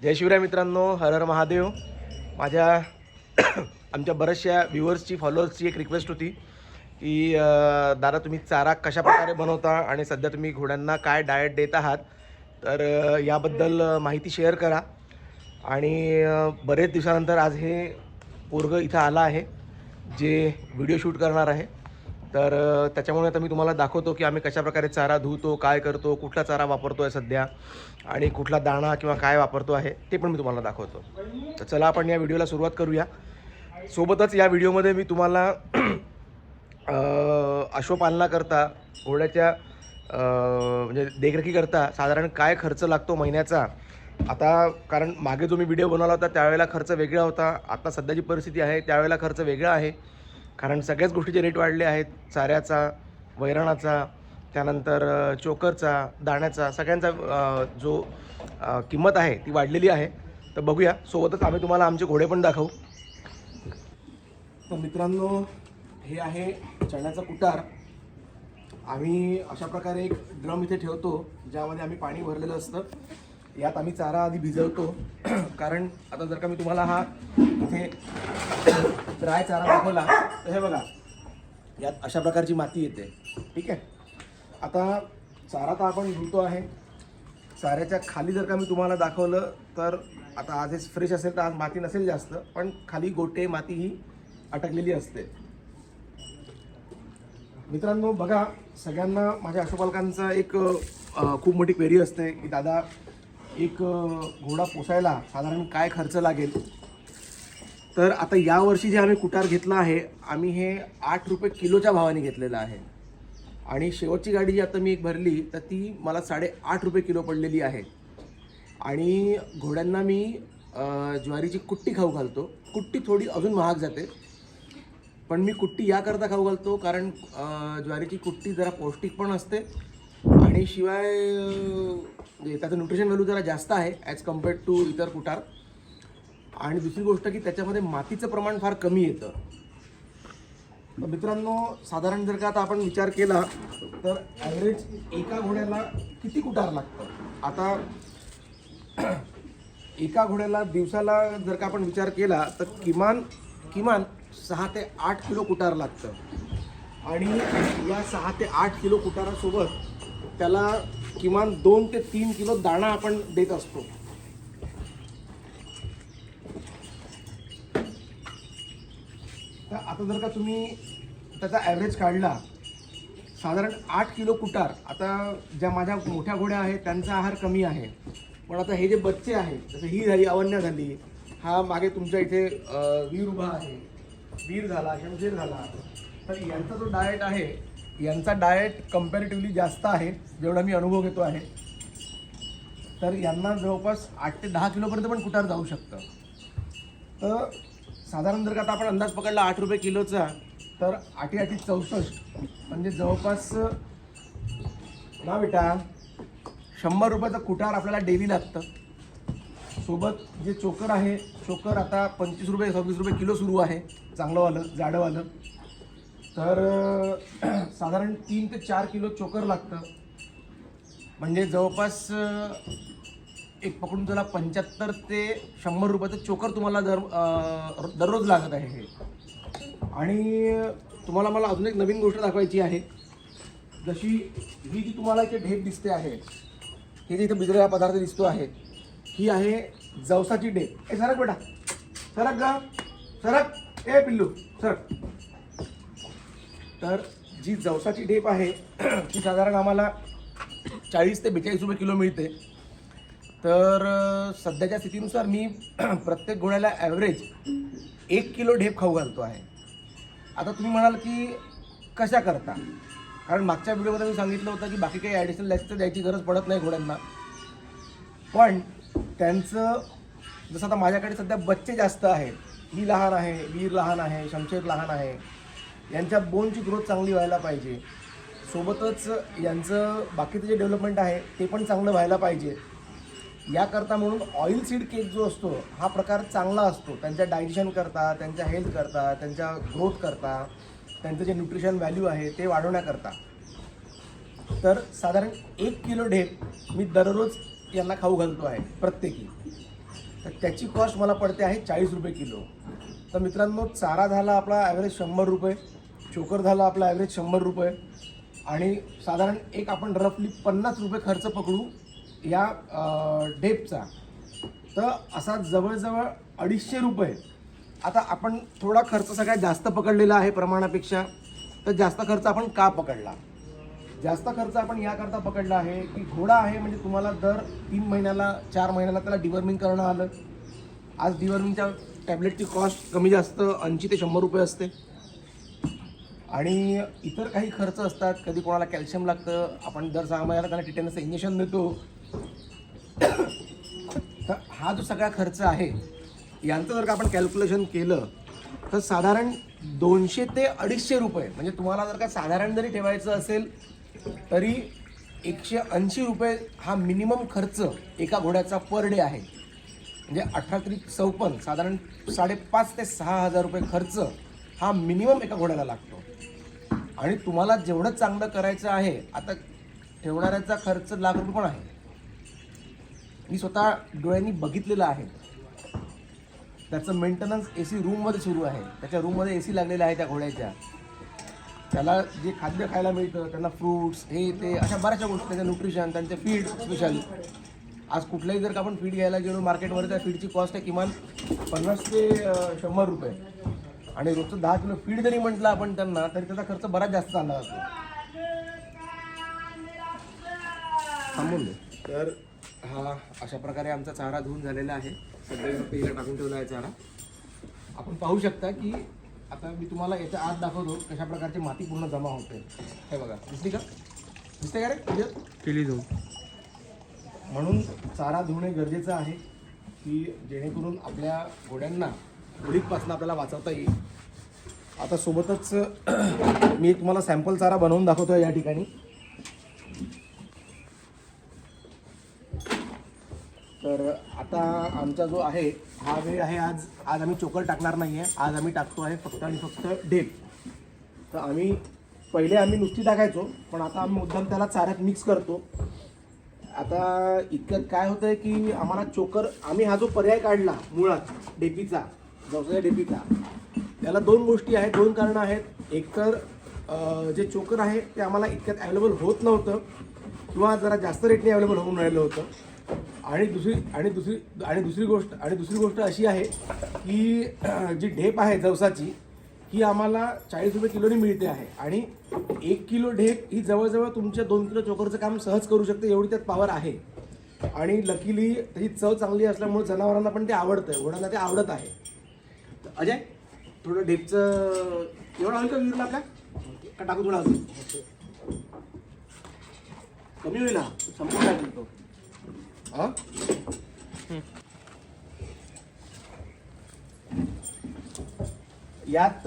जय शिवराय मित्रांनो हर हर महादेव. माझ्या आमच्या बऱ्याचशा व्ह्युअर्सची फॉलोअर्सची एक रिक्वेस्ट होती की दादा तुम्ही चारा कशा प्रकारे बनवता आणि सध्या तुम्ही घोड्यांना काय डाएट देत आहात? तर याबद्दल माहिती शेअर करा. आणि बरेच दिवसानंतर आज हे पोरगं इथं आलं आहे जे व्हिडिओ शूट करणार आहे. तर त्याच्यामुळे आता मी तुम्हाला दाखवतो की आम्ही कशाप्रकारे चारा धुतो काय करतो कुठला चारा वापरतो आहे सध्या आणि कुठला दाणा किंवा काय वापरतो आहे ते पण मी तुम्हाला दाखवतो. तर चला आपण या व्हिडिओला सुरुवात करूया. सोबतच या व्हिडिओमध्ये मी तुम्हाला अश्वपालनाकरता घोड्याच्या म्हणजे देखरेखीकरता साधारण काय खर्च लागतो महिन्याचा? आता कारण मागे जो मी व्हिडिओ बनवला होता त्यावेळेला खर्च वेगळा होता. आता सध्याची परिस्थिती आहे त्यावेळेला खर्च वेगळा आहे. कारण सगळ्याच गोष्टीचे रेट वाढले आहेत. चाऱ्याचा वैरणाचा त्यानंतर चोकरचा दाण्याचा सगळ्यांचा जो किंमत आहे ती वाढलेली आहे. तर बघूया. सोबतच आम्ही तुम्हाला आमचे घोडे पण दाखवू. तर मित्रांनो हे आहे चण्याचा कुटार. आम्ही अशा प्रकारे एक ड्रम इथे ठेवतो ज्यामध्ये आम्ही पाणी भरलेलं असतं. यात आम्ही चारा आधी भिजवतो. कारण आता जर का मी तुम्हाला हा इथे ड्राय चारा दाखवला तर हे बघा यात अशा प्रकारची माती येते. ठीक आहे? आता चारा तर आपण धुतो आहे. चाऱ्याच्या खाली जर का मी तुम्हाला दाखवलं तर आता आज हे फ्रेश असेल तर आज माती नसेल जास्त पण खाली गोटे माती ही अटकलेली असते. मित्रांनो बघा सगळ्यांना माझ्या अशोपालकांचा एक खूप मोठी क्वेरी असते की दादा एक घोडा पोसायला साधारण काय खर्च लागेल? तर आता यावर्षी जे आम्ही कुटार घेतला आहे आम्ही हे आठ रुपये किलोच्या भावाने घेतलेलं आहे. आणि शेवटची गाडी जी आता मी एक भरली तर ती मला साडेआठ रुपये किलो पडलेली आहे. आणि घोड्यांना मी ज्वारीची कुट्टी खाऊ घालतो. कुट्टी थोडी अजून महाग जाते. पण मी कुट्टी याकरता खाऊ घालतो कारण ज्वारीची कुट्टी जरा पौष्टिक पण असते. आणि शिवाय म्हणजे त्याचं न्यूट्रिशन व्हॅल्यू जरा जास्त आहे ॲज कम्पेअर्ड टू इतर कुटार आणि दुसरी गोष्ट की त्याच्यामध्ये मातीचं प्रमाण फार कमी येतं. तर मित्रांनो साधारण जर का आता आपण विचार केला तर ॲव्हरेज एका घोड्याला किती कुटार लागतं? आता एका घोड्याला दिवसाला जर का आपण विचार केला तर किमान किमान सहा ते आठ किलो कुटार लागतं. आणि या सहा ते आठ किलो कुटारासोबत त्याला किमान दोन ते तीन किलो दाणा आपण देत असतो. तर आता जर का तुम्ही त्याचा ॲव्हरेज काढला साधारण आठ किलो कुटार आता ज्या माझ्या मोठ्या घोड्या आहेत त्यांचा आहार कमी आहे. पण आता हे जे बच्चे आहेत जसं ही झाली अवन्या झाली हा मागे तुमच्या इथे वीर उभा आहे. वीर झाला शमशेर झाला. तर यांचा जो डाएट आहे यांचा डाएट कम्पॅरेटिव्हली जास्त आहे जेवढा मी अनुभव घेतो आहे. तर यांना जवळपास आठ ते दहा किलोपर्यंत पण कुटार जाऊ शकतं. तर साधारण जर का आता आपण अंदाज पकडला आठ रुपये किलोचा तर आठी आठी चौसष्ट म्हणजे जवळपास ना बेटा शंभर रुपयाचा कुटार आपल्याला डेली लागतं. सोबत जे चोकर आहे चोकर आता पंचवीस रुपये सव्वीस रुपये किलो सुरू आहे चांगलंवालं जाडंवालं तर साधारण तीन ते चार किलो चोकर लागतं. म्हणजे जवळपास एक पकडून त्याला पंच्याहत्तर ते शंभर रुपयाचं चोकर तुम्हाला दर दररोज लागत आहे हे. आणि तुम्हाला मला अजून एक नवीन गोष्ट दाखवायची आहे. जशी ही जी तुम्हाला इथे ढेप दिसते आहे हे जे इथे बिजलेला पदार्थ दिसतो आहे ही आहे जवसाची ढेप. ए सरक बेटा. सरक गा. सरक. ए पिल्लू. सरक. तर जी जवसाची ढेप आहे ती साधारण आम्हाला चाळीस ते बेचाळीस रुपये किलो मिळते. तर सध्याच्या स्थितीनुसार मी प्रत्येक घोड्याला ॲव्हरेज एक किलो ढेप खाऊ घालतो आहे. आता तुम्ही म्हणाल की कशा करता? कारण मागच्या व्हिडिओमध्ये मी सांगितलं होतं की बाकी काही ॲडिशनल लॅक्स द्यायची गरज पडत नाही घोड्यांना. पण त्यांचं जसं आता माझ्याकडे सध्या बच्चे जास्त आहेत. ही लहान आहे वीर लहान आहे शमशेर लहान आहे. यांच्या बोनची ग्रोथ चांगली व्हायला पाहिजे. सोबतच यांचं बाकीचं जे डेव्हलपमेंट आहे ते पण चांगलं व्हायला पाहिजे. याकरता म्हणून ऑइल सीड केक जो असतो हा प्रकार चांगला असतो. त्यांच्या डायजेशन करता त्यांच्या हेल्थ करता त्यांच्या ग्रोथ करता त्यांचं जे न्यूट्रिशन व्हॅल्यू आहे ते वाढवण्याकरता. तर साधारण एक किलो ढेप मी दररोज यांना खाऊ घालतो आहे प्रत्येकी. तर त्याची कॉस्ट मला पडते आहे चाळीस रुपये किलो. तर मित्रांनो चारा झाला आपला ॲव्हरेज शंभर रुपये. चोकर झाला आपला ॲव्हरेज शंभर रुपये. आणि साधारण एक आपण रफली पन्नास रुपये खर्च पकडू या डेपचा तर असा जवळजवळ अडीचशे रुपये. आता आपण थोडा खर्च सगळ्यात जास्त पकडलेला आहे प्रमाणापेक्षा तर जास्त खर्च आपण का पकडला? जास्त खर्च आपण याकरता पकडला आहे की घोडा आहे म्हणजे तुम्हाला दर तीन महिन्याला चार महिन्याला त्याला डिवर्मिंग करणं आलं. आज डिवर्मिंगच्या टॅबलेटची कॉस्ट कमी जास्त ऐंशी ते शंभर रुपये असते. आणि इतर काही खर्च असतात कधी कोणाला कॅल्शियम लागतं आपण दर सहा महिन्याला त्यांना टिटेनसचं इंजेक्शन देतो. तर हा जो सगळा खर्च आहे यांचं जर का आपण कॅल्क्युलेशन केलं तर साधारण दोनशे ते अडीचशे रुपये म्हणजे तुम्हाला जर का साधारण जरी ठेवायचं असेल तरी एकशे ऐंशी रुपये हा मिनिमम खर्च एका घोड्याचा पर डे आहे. म्हणजे अठरा त्रिक चौपन्न साधारण साडेपाच ते सहा हजार रुपये खर्च हा मिनिमम एका घोड्याला लागतो. आणि तुम्हाला जेवढं चांगलं करायचं आहे आता ठेवणाऱ्याचा खर्च लाख रुपये पण आहे. मी स्वतः डोळ्यांनी बघितलेलं आहे. त्याचं मेंटेनन्स ए सी रूममध्ये सुरू आहे. त्याच्या रूममध्ये ए सी लागलेला आहे त्या घोड्याच्या. त्याला जे खाद्य खायला मिळतं त्यांना फ्रूट्स हे ते अशा बऱ्याचशा गोष्टी त्याचं न्यूट्रिशन त्यांचे फीड स्पेशल आज कुठल्याही जर का आपण फीड घ्यायला गेलो मार्केटमध्ये त्या फीडची कॉस्ट आहे किमान पन्नास ते शंभर रुपये. आणि रोजचं दहा किलो फीड जरी म्हटलं आपण त्यांना तरी त्याचा खर्च बराच जास्त आला जातो थांबून दे. तर हा अशा प्रकारे आमचा चारा धुवून झालेला आहे. सध्या हिला टाकून ठेवला आहे चारा. आपण पाहू शकता की आता मी तुम्हाला याच्या आत दाखवतो कशा प्रकारची माती पूर्ण जमा होते. हे बघा दिसली का? दिसते का रे? केली जाऊन म्हणून चारा धुणे गरजेचं आहे की जेणेकरून आपल्या घोड्यांना उडीकपासून आपल्याला वाचवता येईल. आता सोबतच मी तुम्हाला सॅम्पल चारा बनवून दाखवतो या ठिकाणी. तर आता आमचा जो आहे हा वेळ आहे आज आज आम्ही चोकर टाकणार नाही आहे आज आम्ही टाकतो आहे फक्त आणि फक्त डेप तर आम्ही पहिले आम्ही नुसती टाकायचो पण आता आम्ही मुद्दाम त्याला चाऱ्यात मिक्स करतो. आता इतक्यात काय होतं आहे की आम्हाला चोकर आम्ही हा जो पर्याय काढला मुळात डेपीचा जवसाच्या डेपीचा. त्याला दोन गोष्टी आहेत दोन कारणं आहेत. एक तर जे चोकर आहे ते आम्हाला इतक्यात अवेलेबल होत नव्हतं किंवा जरा जास्त रेटने अवेलेबल होऊन राहिलं होतं. आणि दुसरी आणि दुसरी आणि दुसरी गोष्ट आणि दुसरी गोष्ट अशी आहे की जी ढेप आहे जवसाची ही आम्हाला चाळीस रुपये किलोनी मिळते आहे. आणि एक किलो ढेप ही जवळजवळ तुमच्या दोन किलो चोकरचं काम सहज करू शकते एवढी त्यात पॉवर आहे. आणि लकीली त्याची चव चांगली असल्यामुळे जनावरांना पण ते आवडतं वडांना ते आवडत आहे. अजय थोडं ढेपचं एवढं होईल का विचारलं आपल्या? का टाकू थोडा अजून? कमी होईल हा संपूर्ण टाकेल तो हा? यात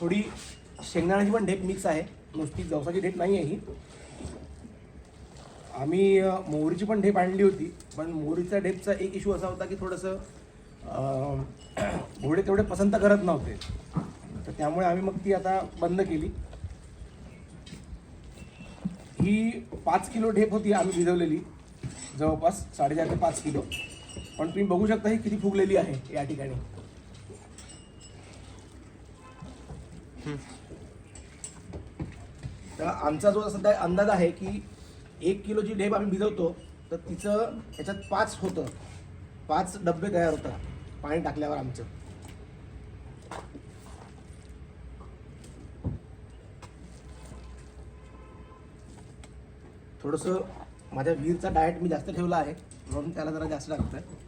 थोडी शेंगदाण्याची पण ढेप मिक्स आहे. नुसती जवसाची ढेप नाही आहे ही. आम्ही मोहरीची पण ढेप आणली होती. पण मोहरीचा ढेपचा एक इश्यू असा होता की थोडंसं घोडे तेवढे पसंत करत नव्हते. तर त्यामुळे आम्ही मग ती आता बंद केली. ही पाच किलो ढेप होती आम्ही भिजवलेली. जवळपास साडेचार ते पाच किलो. पण तुम्ही बघू शकता ही किती फुगलेली आहे या ठिकाणी. तर आमचा जो सध्या अंदाज आहे की एक किलोची ढेप आम्ही भिजवतो तर तिचं याच्यात पाच होतं. पाच डबे तयार होतात. पाणी टाकल्यावर आमचं. थोडंसं माझ्या वीरचा डाएट मी जास्त ठेवला आहे म्हणून त्याला जरा जास्त लागतं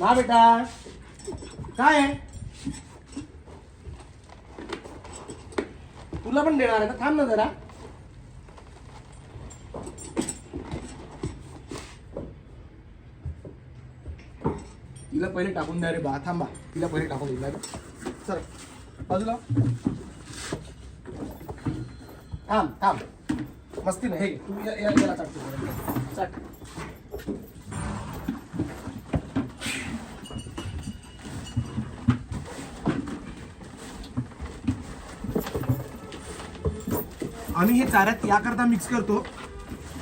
ना बेटा. काय आहे? तुला पण देणार आहे का थांब ना जरा. तिला पहिले टाकून द्या रे बा. थांबा. तिला पहिले टाकून द्या सर बाजूला. थांब थांब. मस्ती नाही. हे तू याला चाटतो चाट आम्ही हे चाऱ्यात याकरता मिक्स करतो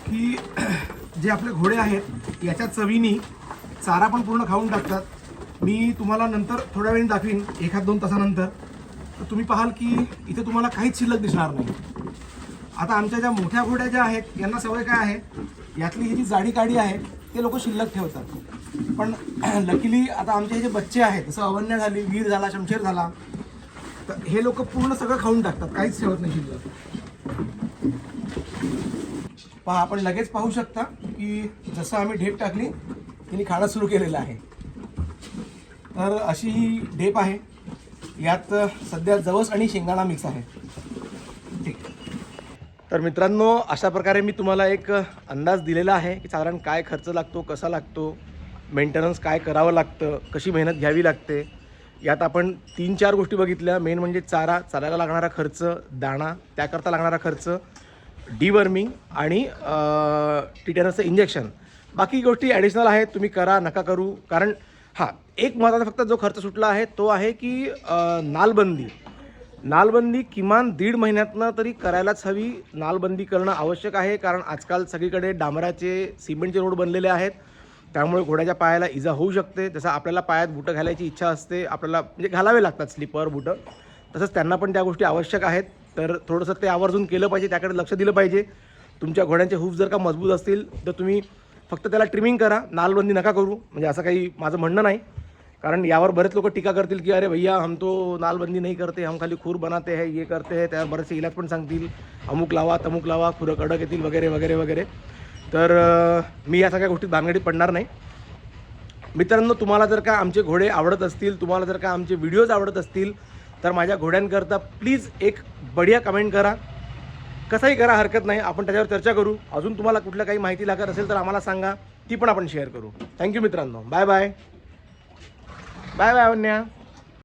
की जे आपले घोडे आहेत याच्या चवीनी चारा पण पूर्ण खाऊन टाकतात. मी तुम्हाला नंतर थोड्या वेळी दाखवीन एखाद दोन तासानंतर. तर तुम्ही पाहाल की इथे तुम्हाला काहीच शिल्लक दिसणार नाही. आता आमच्या ज्या मोठ्या घोड्या ज्या आहेत यांना सवय काय आहे? यातली ही जी जाडी काडी आहे ते लोक शिल्लक ठेवतात. पण लकीली आता आमचे हे जे बच्चे आहेत जसं अवन्य झाली वीर झाला शमशेर झाला तर हे लोक पूर्ण सगळं खाऊन टाकतात काहीच ठेवत नाही शिल्लक. पहा आपण लगेच पाहू शकता की जसं आम्ही ढेप टाकली तिने खाणं सुरू केलेलं आहे. तर अशी ही ढेप आहे. यात सध्या जवस आणि शेंगाणा मिक्स आहे. ठीक. तर मित्रांनो अशा प्रकारे मी तुम्हाला एक अंदाज दिलेला आहे की साधारण काय खर्च लागतो कसा लागतो मेंटेनन्स काय करावं लागतं कशी मेहनत घ्यावी लागते. यात आपण तीन चार गोष्टी बघितल्या. मेन म्हणजे चारा चाऱ्याला लागणारा खर्च दाणा त्याकरता लागणारा खर्च डिवर्मिंग आणि टिटॅनसचं इंजेक्शन बाकी गोष्टी ॲडिशनल आहेत तुम्ही करा नका करू. कारण हां एक महत्त्वाचा फक्त जो खर्च सुटला आहे तो आहे की नालबंदी. नालबंदी किमान दीड महिन्यातनं तरी करायलाच हवी. नालबंदी करणं आवश्यक आहे कारण आजकाल सगळीकडे डांबराचे सिमेंटचे रोड बनलेले आहेत. त्यामुळे घोड्याच्या पायाला इजा होऊ शकते. जसं आपल्याला पायात बुटं घालायची इच्छा असते आपल्याला म्हणजे घालावे लागतात स्लीपर बुटं. तसंच त्यांना पण त्या गोष्टी आवश्यक आहेत. तर थोडंसं ते आवर्जून केलं पाहिजे त्याकडे लक्ष दिलं पाहिजे. तुमच्या घोड्यांचे हूफ जर का मजबूत असतील तर तुम्ही फक्त त्याला ट्रिमिंग करा नालबंदी नका करू. म्हणजे असं काही माझं म्हणणं नाही. कारण यावर बरेच लोक टीका करतील की अरे भैया हम तो नालबंदी नाही करते हम खाली खूर बनाते है ये करते है. त्यावर बरेचसे इलाज पण सांगतील. अमुक लावा तमुक लावा खुरं कडक येतील वगैरे वगैरे वगैरे. तर मी या सगळ्या गोष्टीत भानगडीत पडणार नाही. मित्रांनो तुम्हाला जर का आमचे घोडे आवडत असतील तुम्हाला जर का आमचे व्हिडिओज आवडत असतील तर माझ्या घोड्यांकरता प्लीज एक बढिया कमेंट करा. कसंही करा हरकत नाही. आपण त्याच्यावर चर्चा करू. अजून तुम्हाला कुठलं काही माहिती लागत असेल तर आम्हाला सांगा. ती पण आपण शेअर करू. थँक्यू मित्रांनो. बाय बाय बाय बाय अन्या